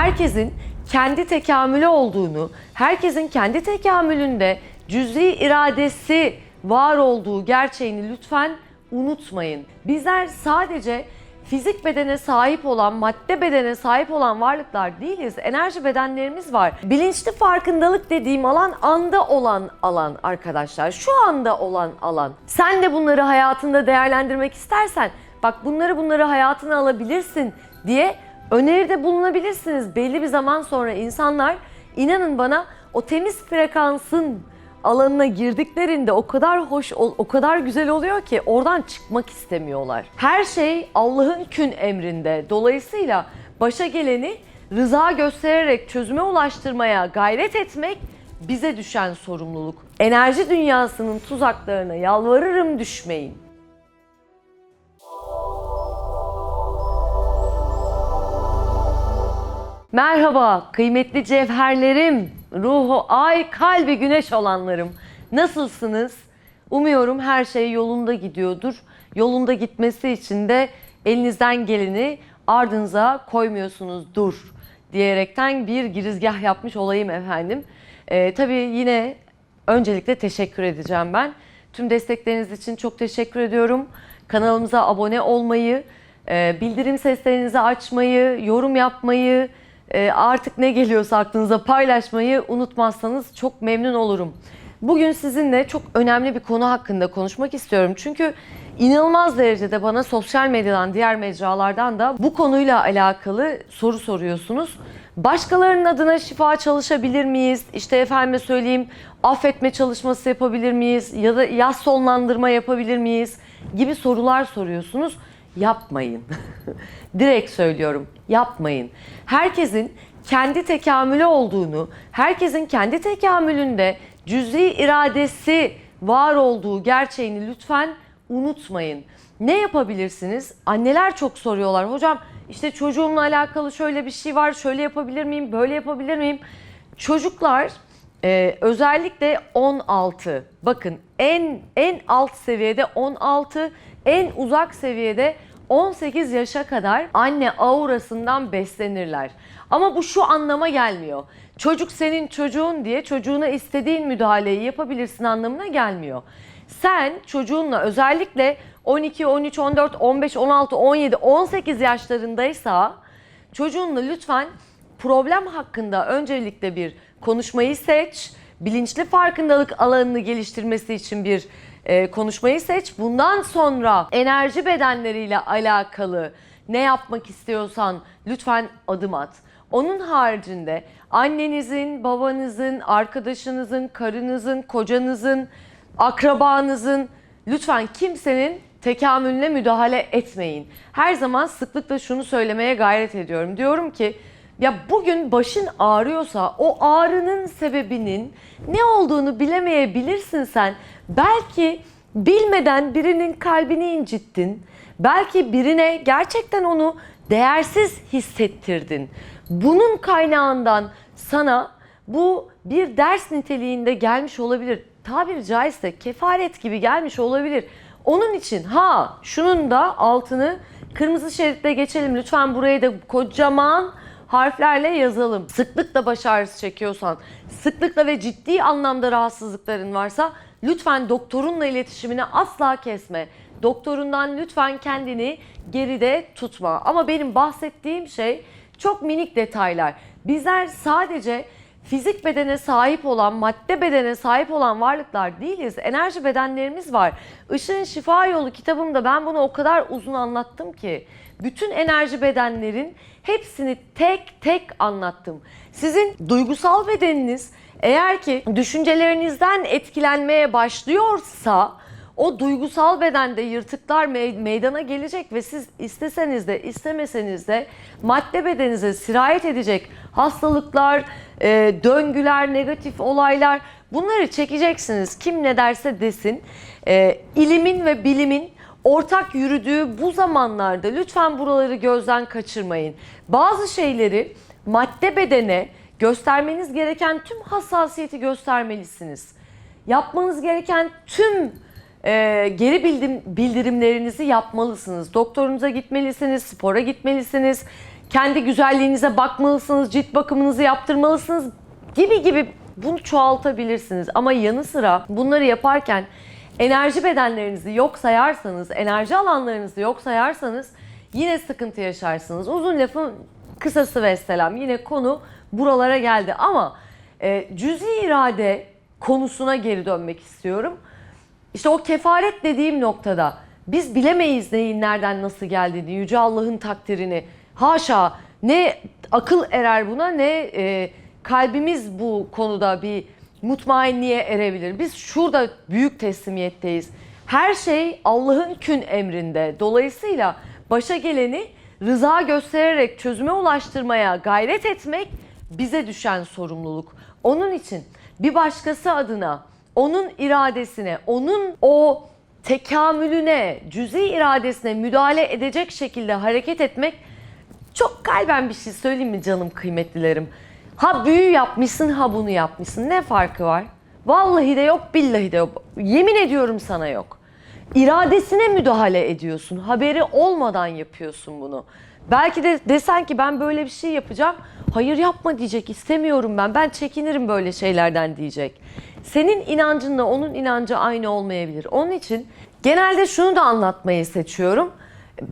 herkesin kendi tekamülü olduğunu, herkesin kendi tekamülünde cüz'i iradesi var olduğu gerçeğini lütfen unutmayın. Bizler sadece fizik bedene sahip olan, madde bedene sahip olan varlıklar değiliz. Enerji bedenlerimiz var. Bilinçli farkındalık dediğim alan anda olan alan arkadaşlar. Şu anda olan alan. Sen de bunları hayatında değerlendirmek istersen bak bunları bunları hayatına alabilirsin diye öneride bulunabilirsiniz. Belli bir zaman sonra insanlar inanın bana o temiz frekansın alanına girdiklerinde o kadar hoş, o kadar güzel oluyor ki oradan çıkmak istemiyorlar. Her şey Allah'ın kün emrinde. Dolayısıyla başa geleni rıza göstererek çözüme ulaştırmaya gayret etmek bize düşen sorumluluk. Enerji dünyasının tuzaklarına yalvarırım düşmeyin. Merhaba kıymetli cevherlerim, ruhu ay, kalbi güneş olanlarım. Nasılsınız? Umuyorum her şey yolunda gidiyordur. Yolunda gitmesi için de elinizden geleni ardınıza koymuyorsunuzdur diyerekten bir girizgah yapmış olayım efendim. Ee, tabii yine öncelikle teşekkür edeceğim ben. Tüm destekleriniz için çok teşekkür ediyorum. Kanalımıza abone olmayı, e, bildirim seslerinizi açmayı, yorum yapmayı, e, artık ne geliyorsa aklınıza paylaşmayı unutmazsanız çok memnun olurum. Bugün sizinle çok önemli bir konu hakkında konuşmak istiyorum. Çünkü inanılmaz derecede bana sosyal medyadan, diğer mecralardan da bu konuyla alakalı soru soruyorsunuz. Başkalarının adına şifa çalışabilir miyiz? İşte efendime söyleyeyim affetme çalışması yapabilir miyiz? Ya da yaz sonlandırma yapabilir miyiz? Gibi sorular soruyorsunuz. Yapmayın. Direkt söylüyorum. Yapmayın. Herkesin kendi tekamülü olduğunu, herkesin kendi tekamülünde cüz'i iradesi var olduğu gerçeğini lütfen unutmayın. Ne yapabilirsiniz? Anneler çok soruyorlar. Hocam işte çocuğumla alakalı şöyle bir şey var. Şöyle yapabilir miyim? Böyle yapabilir miyim? Çocuklar e, özellikle 16. Bakın en en alt seviyede 16, en uzak seviyede 18 yaşa kadar anne aurasından beslenirler. Ama bu şu anlama gelmiyor. Çocuk senin çocuğun diye çocuğuna istediğin müdahaleyi yapabilirsin anlamına gelmiyor. Sen çocuğunla özellikle 12, 13, 14, 15, 16, 17, 18 yaşlarındaysa çocuğunla lütfen problem hakkında öncelikle bir konuşmayı seç. Bilinçli farkındalık alanını geliştirmesi için bir e, konuşmayı seç. Bundan sonra enerji bedenleriyle alakalı ne yapmak istiyorsan lütfen adım at. Onun haricinde annenizin, babanızın, arkadaşınızın, karınızın, kocanızın, akrabanızın lütfen kimsenin tekamülüne müdahale etmeyin. Her zaman sıklıkla şunu söylemeye gayret ediyorum. Diyorum ki ya bugün başın ağrıyorsa o ağrının sebebinin ne olduğunu bilemeyebilirsin sen. Belki bilmeden birinin kalbini incittin. Belki birine gerçekten onu değersiz hissettirdin. Bunun kaynağından sana bu bir ders niteliğinde gelmiş olabilir. Tabiri caizse kefaret gibi gelmiş olabilir. Onun için ha şunun da altını kırmızı şeritle geçelim. Lütfen burayı da kocaman harflerle yazalım. Sıklıkla baş ağrısı çekiyorsan, sıklıkla ve ciddi anlamda rahatsızlıkların varsa lütfen doktorunla iletişimini asla kesme. Doktorundan lütfen kendini geride tutma. Ama benim bahsettiğim şey çok minik detaylar. Bizler sadece fizik bedene sahip olan, madde bedene sahip olan varlıklar değiliz. Enerji bedenlerimiz var. Işığın Şifa Yolu kitabımda ben bunu o kadar uzun anlattım ki. Bütün enerji bedenlerin hepsini tek tek anlattım. Sizin duygusal bedeniniz eğer ki düşüncelerinizden etkilenmeye başlıyorsa o duygusal bedende yırtıklar me- meydana gelecek ve siz isteseniz de istemeseniz de madde bedenize sirayet edecek hastalıklar, e, döngüler, negatif olaylar bunları çekeceksiniz. Kim ne derse desin. E, ilimin ve bilimin ortak yürüdüğü bu zamanlarda lütfen buraları gözden kaçırmayın. Bazı şeyleri madde bedene göstermeniz gereken tüm hassasiyeti göstermelisiniz. Yapmanız gereken tüm e, geri bildim, bildirimlerinizi yapmalısınız. Doktorunuza gitmelisiniz, spora gitmelisiniz. kendi güzelliğinize bakmalısınız, cilt bakımınızı yaptırmalısınız gibi gibi bunu çoğaltabilirsiniz. Ama yanı sıra bunları yaparken enerji bedenlerinizi yok sayarsanız, enerji alanlarınızı yok sayarsanız yine sıkıntı yaşarsınız. Uzun lafın kısası ve selam. Yine konu buralara geldi ama e, cüzi irade konusuna geri dönmek istiyorum. İşte o kefaret dediğim noktada biz bilemeyiz neyin nereden nasıl geldiğini, Yüce Allah'ın takdirini. Haşa ne akıl erer buna ne e, kalbimiz bu konuda bir mutmainliğe erebilir. Biz şurada büyük teslimiyetteyiz. Her şey Allah'ın kün emrinde. Dolayısıyla başa geleni rıza göstererek çözüme ulaştırmaya gayret etmek bize düşen sorumluluk. Onun için bir başkası adına onun iradesine, onun o tekamülüne, cüzi iradesine müdahale edecek şekilde hareket etmek çok kalben bir şey söyleyeyim mi canım kıymetlilerim? Ha büyü yapmışsın ha bunu yapmışsın ne farkı var? Vallahi de yok billahi de yok. Yemin ediyorum sana yok. İradesine müdahale ediyorsun. Haberi olmadan yapıyorsun bunu. Belki de desen ki ben böyle bir şey yapacağım. Hayır yapma diyecek. istemiyorum ben. Ben çekinirim böyle şeylerden diyecek. Senin inancınla onun inancı aynı olmayabilir. Onun için genelde şunu da anlatmayı seçiyorum.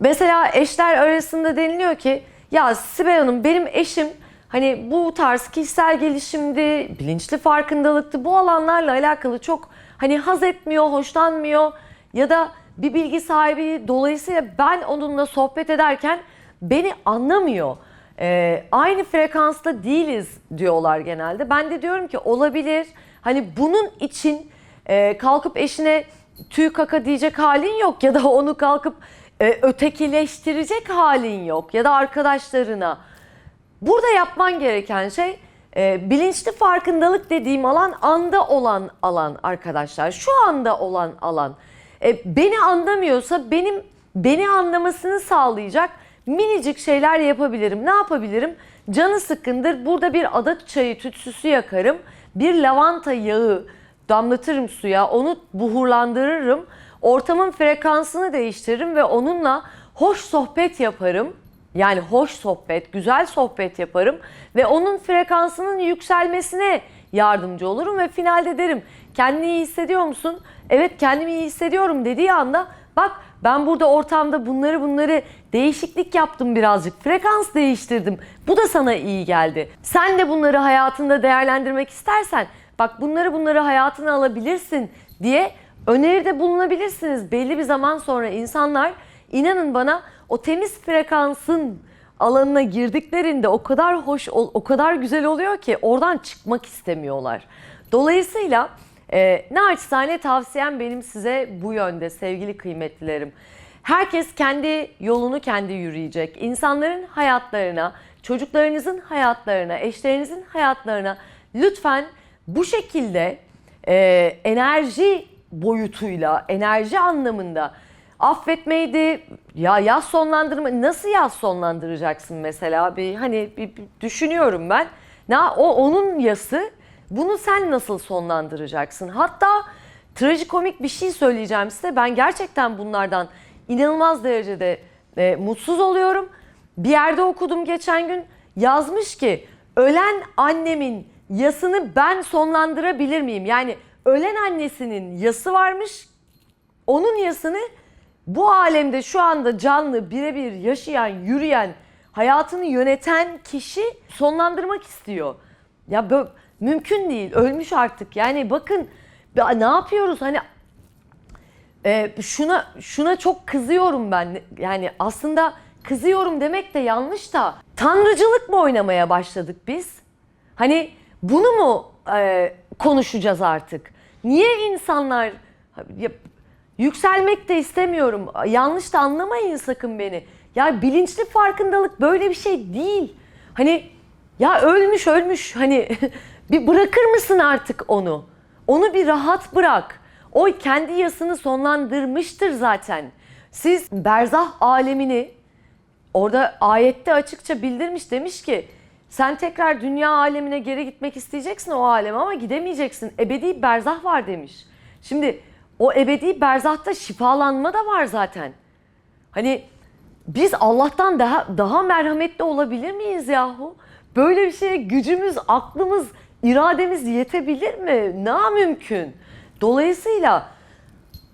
Mesela eşler arasında deniliyor ki ya Sibel Hanım benim eşim hani bu tarz kişisel gelişimdi, bilinçli farkındalıktı bu alanlarla alakalı çok hani haz etmiyor, hoşlanmıyor ya da bir bilgi sahibi dolayısıyla ben onunla sohbet ederken beni anlamıyor. Ee, aynı frekansta değiliz diyorlar genelde. Ben de diyorum ki olabilir. Hani bunun için e, kalkıp eşine tüy kaka diyecek halin yok ya da onu kalkıp e, ötekileştirecek halin yok ya da arkadaşlarına. Burada yapman gereken şey e, bilinçli farkındalık dediğim alan anda olan alan arkadaşlar. Şu anda olan alan. E, beni anlamıyorsa benim beni anlamasını sağlayacak minicik şeyler yapabilirim. Ne yapabilirim? Canı sıkkındır. Burada bir ada çayı tütsüsü yakarım. Bir lavanta yağı damlatırım suya. Onu buhurlandırırım. Ortamın frekansını değiştiririm ve onunla hoş sohbet yaparım. Yani hoş sohbet, güzel sohbet yaparım ve onun frekansının yükselmesine yardımcı olurum ve finalde derim kendini iyi hissediyor musun? Evet kendimi iyi hissediyorum dediği anda bak ben burada ortamda bunları bunları değişiklik yaptım birazcık. Frekans değiştirdim. Bu da sana iyi geldi. Sen de bunları hayatında değerlendirmek istersen bak bunları bunları hayatına alabilirsin diye öneride bulunabilirsiniz. Belli bir zaman sonra insanlar inanın bana o temiz frekansın alanına girdiklerinde o kadar hoş, o kadar güzel oluyor ki oradan çıkmak istemiyorlar. Dolayısıyla e, naçizane tavsiyem benim size bu yönde sevgili kıymetlilerim. Herkes kendi yolunu kendi yürüyecek. İnsanların hayatlarına, çocuklarınızın hayatlarına, eşlerinizin hayatlarına lütfen bu şekilde e, enerji boyutuyla, enerji anlamında affetmeydi, ya yaz sonlandırma, nasıl yaz sonlandıracaksın mesela bir hani bir, bir düşünüyorum ben. Ne o onun yası, bunu sen nasıl sonlandıracaksın? Hatta trajikomik bir şey söyleyeceğim size. Ben gerçekten bunlardan inanılmaz derecede e, mutsuz oluyorum. Bir yerde okudum geçen gün yazmış ki ölen annemin yasını ben sonlandırabilir miyim? Yani ölen annesinin yası varmış. Onun yasını bu alemde şu anda canlı birebir yaşayan, yürüyen, hayatını yöneten kişi sonlandırmak istiyor. Ya böyle mümkün değil. Ölmüş artık. Yani bakın ne yapıyoruz? Hani e, şuna şuna çok kızıyorum ben. Yani aslında kızıyorum demek de yanlış da tanrıcılık mı oynamaya başladık biz? Hani bunu mu e, konuşacağız artık? Niye insanlar ya, yükselmek de istemiyorum. Yanlış da anlamayın sakın beni. Ya bilinçli farkındalık böyle bir şey değil. Hani ya ölmüş ölmüş hani bir bırakır mısın artık onu? Onu bir rahat bırak. O kendi yasını sonlandırmıştır zaten. Siz berzah alemini orada ayette açıkça bildirmiş demiş ki sen tekrar dünya alemine geri gitmek isteyeceksin o aleme ama gidemeyeceksin. Ebedi berzah var demiş. Şimdi o ebedi berzahta şifalanma da var zaten. Hani biz Allah'tan daha daha merhametli olabilir miyiz yahu? Böyle bir şeye gücümüz, aklımız, irademiz yetebilir mi? Ne mümkün? Dolayısıyla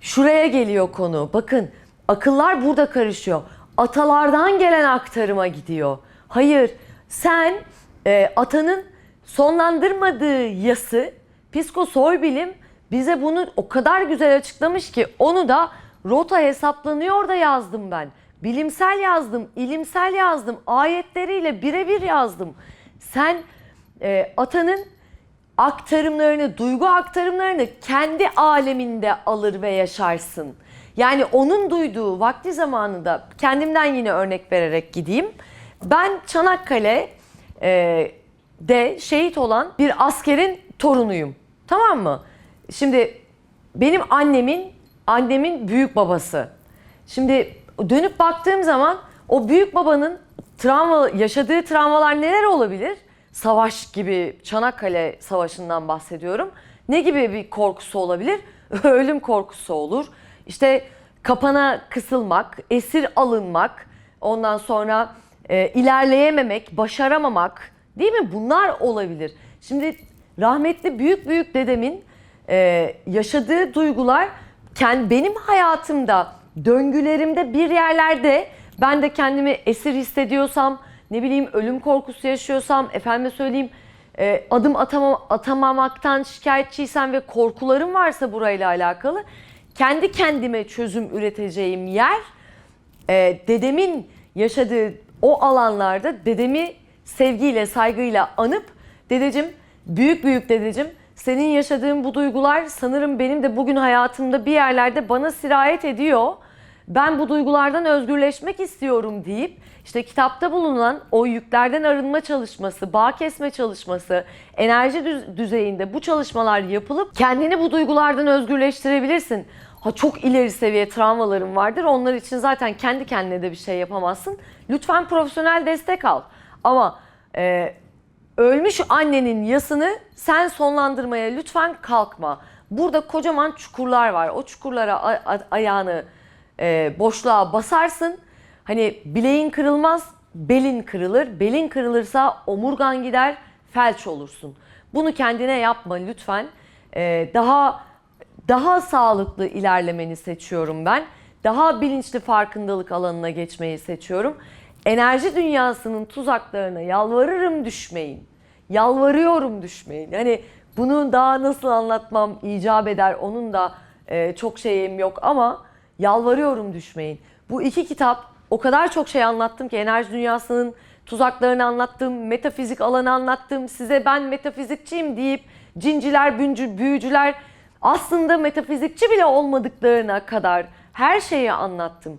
şuraya geliyor konu. Bakın akıllar burada karışıyor. Atalardan gelen aktarıma gidiyor. Hayır sen e, atanın sonlandırmadığı yası psikosoybilim bize bunu o kadar güzel açıklamış ki onu da rota hesaplanıyor da yazdım ben. Bilimsel yazdım, ilimsel yazdım, ayetleriyle birebir yazdım. Sen e, atanın aktarımlarını, duygu aktarımlarını kendi aleminde alır ve yaşarsın. Yani onun duyduğu vakti zamanında kendimden yine örnek vererek gideyim. Ben Çanakkale e, de şehit olan bir askerin torunuyum. Tamam mı? Şimdi benim annemin annemin büyük babası. Şimdi dönüp baktığım zaman o büyük babanın travma yaşadığı travmalar neler olabilir? Savaş gibi Çanakkale Savaşı'ndan bahsediyorum. Ne gibi bir korkusu olabilir? Ölüm korkusu olur. İşte kapana kısılmak, esir alınmak, ondan sonra e, ilerleyememek, başaramamak değil mi? Bunlar olabilir. Şimdi rahmetli büyük büyük dedemin e, yaşadığı duygular kendi, benim hayatımda, döngülerimde bir yerlerde ben de kendimi esir hissediyorsam, ne bileyim ölüm korkusu yaşıyorsam, efendime söyleyeyim e, adım atama, atamamaktan şikayetçiysem ve korkularım varsa burayla alakalı kendi kendime çözüm üreteceğim yer e, dedemin yaşadığı o alanlarda dedemi sevgiyle, saygıyla anıp dedecim, büyük büyük dedecim senin yaşadığın bu duygular sanırım benim de bugün hayatımda bir yerlerde bana sirayet ediyor. Ben bu duygulardan özgürleşmek istiyorum deyip işte kitapta bulunan o yüklerden arınma çalışması, bağ kesme çalışması, enerji düz- düzeyinde bu çalışmalar yapılıp kendini bu duygulardan özgürleştirebilirsin. Ha çok ileri seviye travmaların vardır. Onlar için zaten kendi kendine de bir şey yapamazsın. Lütfen profesyonel destek al. Ama e, ölmüş annenin yasını sen sonlandırmaya lütfen kalkma. Burada kocaman çukurlar var. O çukurlara ayağını e, boşluğa basarsın. Hani bileğin kırılmaz, belin kırılır. Belin kırılırsa omurgan gider, felç olursun. Bunu kendine yapma lütfen. E, daha daha sağlıklı ilerlemeni seçiyorum ben. Daha bilinçli farkındalık alanına geçmeyi seçiyorum. Enerji dünyasının tuzaklarına yalvarırım düşmeyin. Yalvarıyorum düşmeyin. Hani bunu daha nasıl anlatmam icap eder onun da e, çok şeyim yok ama yalvarıyorum düşmeyin. Bu iki kitap o kadar çok şey anlattım ki enerji dünyasının tuzaklarını anlattım, metafizik alanı anlattım. Size ben metafizikçiyim deyip cinciler, büncü, büyücüler aslında metafizikçi bile olmadıklarına kadar her şeyi anlattım.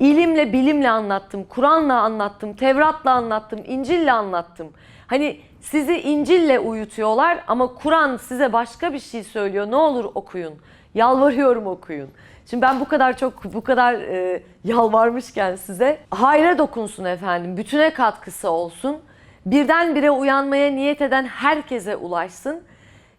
İlimle, bilimle anlattım, Kur'an'la anlattım, Tevrat'la anlattım, İncil'le anlattım. Hani sizi İncil'le uyutuyorlar ama Kur'an size başka bir şey söylüyor. Ne olur okuyun. Yalvarıyorum okuyun. Şimdi ben bu kadar çok bu kadar e, yalvarmışken size hayra dokunsun efendim. Bütüne katkısı olsun. Birdenbire uyanmaya niyet eden herkese ulaşsın.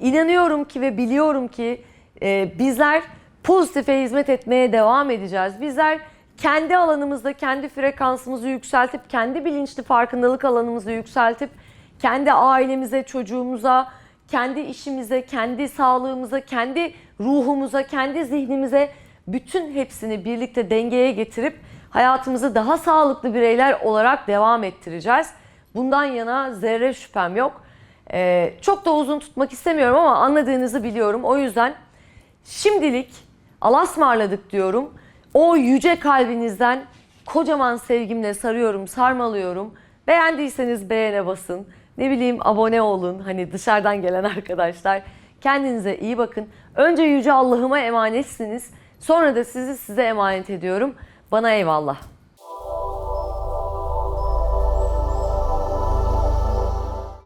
İnanıyorum ki ve biliyorum ki e, bizler pozitife hizmet etmeye devam edeceğiz. Bizler kendi alanımızda kendi frekansımızı yükseltip, kendi bilinçli farkındalık alanımızı yükseltip, kendi ailemize, çocuğumuza, kendi işimize, kendi sağlığımıza, kendi ruhumuza, kendi zihnimize bütün hepsini birlikte dengeye getirip hayatımızı daha sağlıklı bireyler olarak devam ettireceğiz. Bundan yana zerre şüphem yok. Ee, çok da uzun tutmak istemiyorum ama anladığınızı biliyorum. O yüzden şimdilik alasmarladık diyorum. O yüce kalbinizden kocaman sevgimle sarıyorum, sarmalıyorum. Beğendiyseniz beğene basın. Ne bileyim abone olun. Hani dışarıdan gelen arkadaşlar. Kendinize iyi bakın. Önce yüce Allah'ıma emanetsiniz. Sonra da sizi size emanet ediyorum. Bana eyvallah.